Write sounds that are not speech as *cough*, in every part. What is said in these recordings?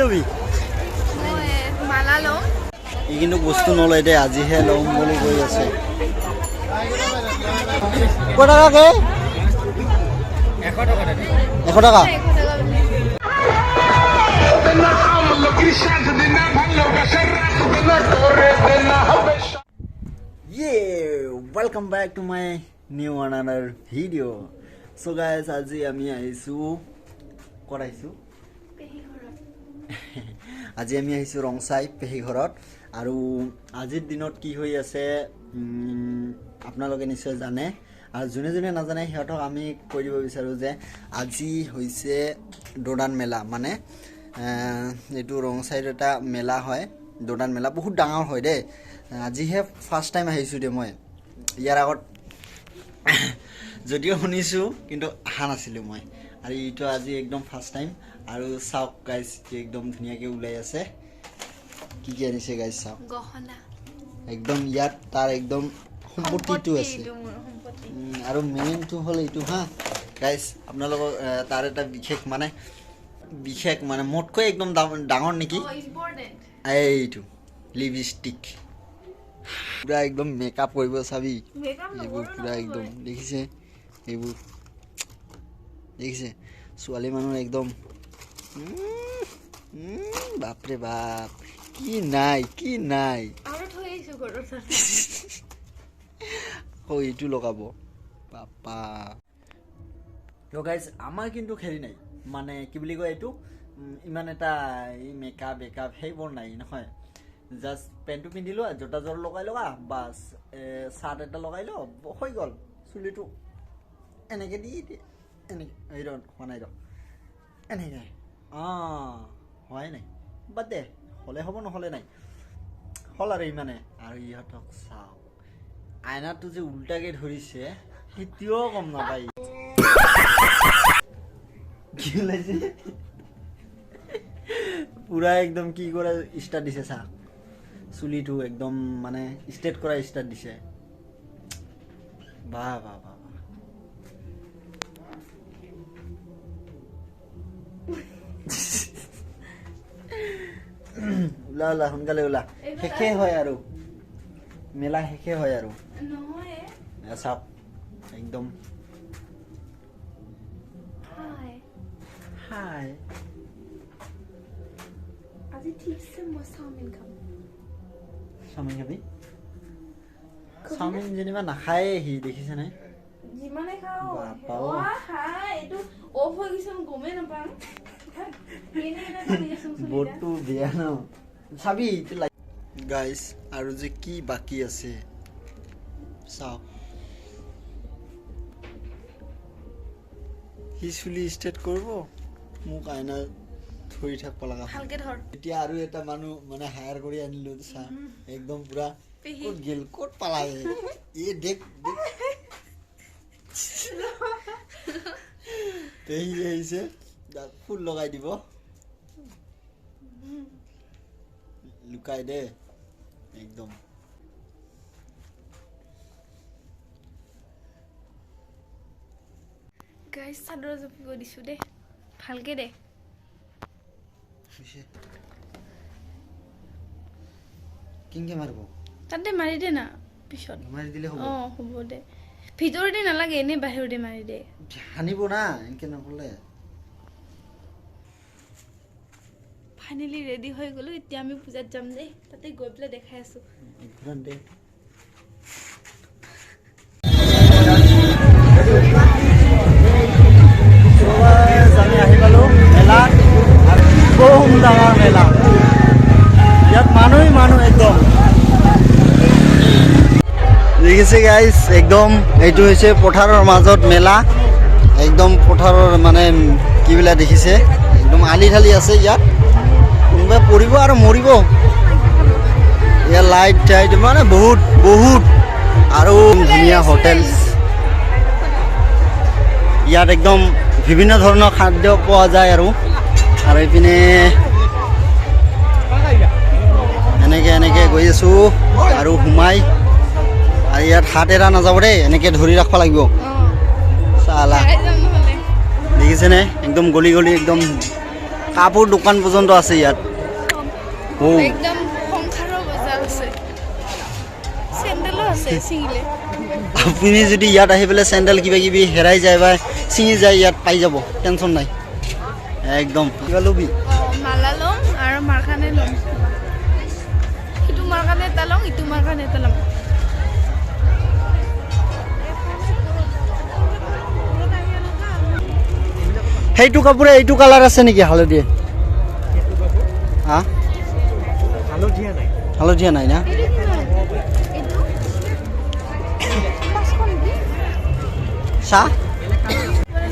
ল'বি? মই মালা ল'ম ই কিন্তু বস্তু নলয় দে আজিহে ল'ম বুলি কৈ আছে। ক? টকাকে এশ টকা? ইয়ে back to my new another video' so' guys আজি আমি আহিছোঁ আহিছোঁ? *laughs* আজি আমি আহিছোঁ ৰংচাই পেহী ঘৰত আৰু আজিৰ দিনত কি হৈ আছে আপোনালোকে নিশ্চয় জানে। আৰু যোনে যোনে নাজানে, সিহঁতক আমি কৈ দিব বিচাৰোঁ যে আজি হৈছে দোদান মেলা। মানে এইটো ৰংচাইত এটা মেলা হয়। দোদান মেলা বহুত ডাঙৰ হয় দেই। আজিহে ফাৰ্ষ্ট টাইম আহিছোঁ দেই মই। ইয়াৰ আগত *coughs* যদিও শুনিছোঁ, কিন্তু অহা নাছিলোঁ মই। আৰু এইটো আজি একদম ফাৰ্ষ্ট টাইম আৰু চাওক গাইজ একদম ধুনীয়াকৈ ওলাই আছে। কি কি আনিছে গাইজ চাওক। গহনা। একদম ইয়াত তাৰ একদম সম্পত্তিটো আছে। আৰু মেইনটো হ'ল এইটো হা। গাইজ আপোনালোকৰ তাৰ এটা বিশেষ মানে বিশেষ মানে মোতকৈ একদম ডাঙৰ- নেকি? এইটো লিপষ্টিক পূৰা একদম মেকআপ কৰিব চাবি। এইবোৰ পূৰা একদম দেখিছে? এইবোৰ দেখিছে? ছোৱালী মানুহ একদম বাপৰে বাপ। কি নাই কি নাই? আকৌ এইটো লগাব। পাপা গাইজ আমাৰ কিন্তু হেৰি নাই। মানে কি বুলি কয় এইটো? ইমান এটা এই মেকআপ বেকআপ সেইবোৰ নাই নহয়। জাষ্ট পেণ্টটো পিন্ধিলোঁ জোতাযোৰ লগাই লগা বাছ চাৰ্ট এটা লগাই ল হৈ গ'ল। চুলিটো এনেকৈ দি দিয়ে। এনেকৈ এই ৰ হোৱা নাই ৰ এনেকৈ। অঁ হোৱাই নাই। বাদ দে হ'লে হ'ব নহ'লে নাই। হ'ল আৰু ইমানে। আৰু ইহঁতক চাওক। আইনাটো যে উল্টাকে ধৰিছে সেইটোও গম নাপায়? কি ওলাইছে পুৰা একদম কি কৰা ষ্টাৰ্ট দিছে চা। চুলিটো একদম মানে ষ্ট্ৰেট কৰা ষ্টাৰ্ট দিছে। বাহ বাহ বাহ। ওলা ওলা সোনকালে ওলা। শেষে হয় আৰু। মেলা শেষে হয় আৰু। চাওক একদম। হাই। হাই। আজি ঠিকছে মই চাওমিন খাম। চাওমিন খাবি? চাওমিন যেনিবা নাখায়ে সি দেখিছেনে? যিমানে খাওঁ। এইটো অফ হৈ গৈছে মই গমেই নাপাম। *laughs* বৰ্ডটো বেয়া ন? চাবি গাইজ আৰু যে কি বাকী আছে? চাওক। সি চুলি ষ্টেট কৰিব মোক আইনা ধৰি থাকিব লগা এতিয়া আৰু এটা মানুহ মানে হায়াৰ কৰি আনিলো চা একদম পুৰা। ক'ত গেল ক'ত পালাগে এই দেখ দেখ। *laughs* পেহী আহিছে ফুল লগাই দিব। লুকাই দে একদম। গাইজ চাদৰ জপিব দিছো দেই ভালকে দে। কিনকে মাৰিব? তাতে মাৰি দে না পিছত। মাৰি দিলে হ'ব। অ হ'ব দে। ভিতৰতে নালাগে এনেই বাহিৰতে মাৰি দে। সানিব না এনেকে নকলে। ফাইনেলি ৰেডি হৈ গ'লো এতিয়া আমি পূজাত যাম দেই তাতে গৈ পেলাই দেখাই আছো। আমি আহি পালোঁ মেলাত আৰু ডাঙৰ মেলা ইয়াত মানুহেই মানুহ একদম দেখিছে গাইজ একদম এইটো হৈছে পথাৰৰ মাজত মেলা। একদম পথাৰৰ মানে কি বিলাক দেখিছে? একদম আলি ঠালি আছে ইয়াত। কোনোবাই পৰিব আৰু মৰিব। ইয়াৰ লাইট টাইট মানে বহুত বহুত। আৰু ধুনীয়া হোটেল ইয়াত একদম বিভিন্ন ধৰণৰ খাদ্য পোৱা যায় আৰু। আৰু এইপিনে এনেকে এনেকে গৈ আছোঁ আৰু সোমাই। আৰু ইয়াত হাত এৰা নাযাব দেই, এনেকে ধৰি ৰাখিব লাগিব। চালা। দেখিছেনে? একদম গলি গলি একদম কাপোৰ দোকান পৰ্যন্ত আছে ইয়াত। একদম সংসাৰৰ বজাৰ আছে। চেণ্ডেলো আছে ছিঙিলে আপুনি যদি ইয়াত আহি পেলাই চেণ্ডেল কিবা কিবি হেৰাই যায় বা ছিঙি যায় ইয়াত পাই যাব। টেনশ্যন নাই। একদম। কিবা ল'বি? মালা ল'ম আৰু মাৰ কাৰণে ল'ম। সিটো মাৰ কাৰণে এটা ল'ম ইটো মাৰ কাৰণে এটা ল'ম। সেইটো কাপোৰে এইটো কালাৰ আছে নেকি হালধীয়া? হা? হালধীয়া নাই না?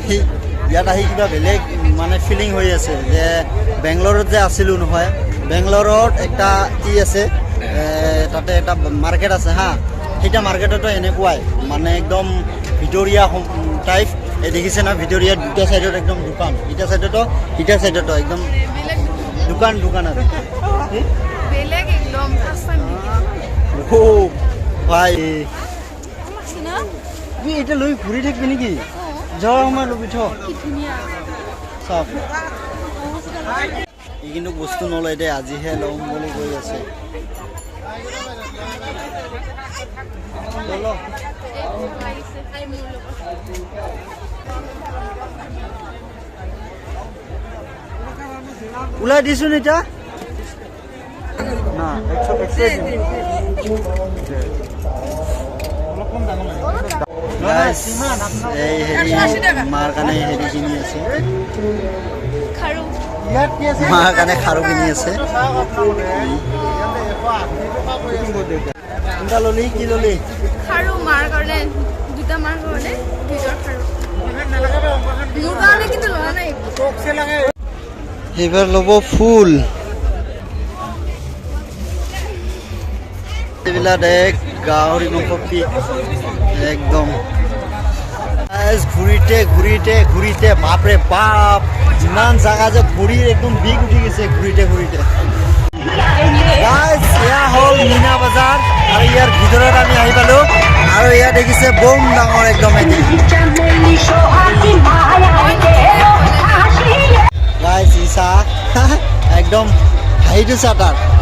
সেই ইয়াত আহি কিবা বেলেগ মানে ফিলিং হৈ আছে যে বেংগলৰত যে আছিলোঁ নহয় বেংগলৰত এটা ই আছে তাতে এটা মাৰ্কেট আছে হা। সেইটা মাৰ্কেটতো এনেকুৱাই মানে একদম ভিতৰীয়া টাইপ এই দেখিছে না ভিতৰীয়া দুটা চাইডত একদম দোকান। ইটা চাইডতো ইটা চাইডতো একদম দোকান দোকান আৰু। *laughs* বেলেগ একদম ফাৰ্ষ্ট টাইম ও ভাই। তুমি এতিয়া লৈ ঘূৰি থাকিবি নেকি? যোৱাৰ সময় ল'বি থ চাওক ই কিন্তু বস্তু নলয় দে আজিহে ল'ম বুলি কৈ আছে। ওলাই দিছোন এতিয়া না একশো। Guys, এই হেৰি মাৰ কাৰণে হেৰি কিনি আছে মাৰ কাৰণে খাৰু কিনি আছে কোনটা ললি কি ললি? খাৰু মাৰ কাৰণে দুটা মাৰ কাৰণে দুইটাৰ খাৰু মোৰ কাৰণে কিন্তু লোৱা নাই। এইবাৰ ল'ব ফুল। এইবিলাক এক গাহৰি মাংস একদম। Guys, ঘূৰিতে ঘূৰিতে ঘূৰিতে বাপৰে বাপ যিমান জাগা যে ঘূৰি একদম বিগ উঠি গৈছে Guys, এয়া হ'ল মীনা বজাৰ আৰু ইয়াৰ ভিতৰত আমি আহি পালো। আৰু এয়া দেখিছে বম ডাঙৰ একদম এটি। গাইছ ই *laughs* একদম হাঁহিটো চাহ তাৰ।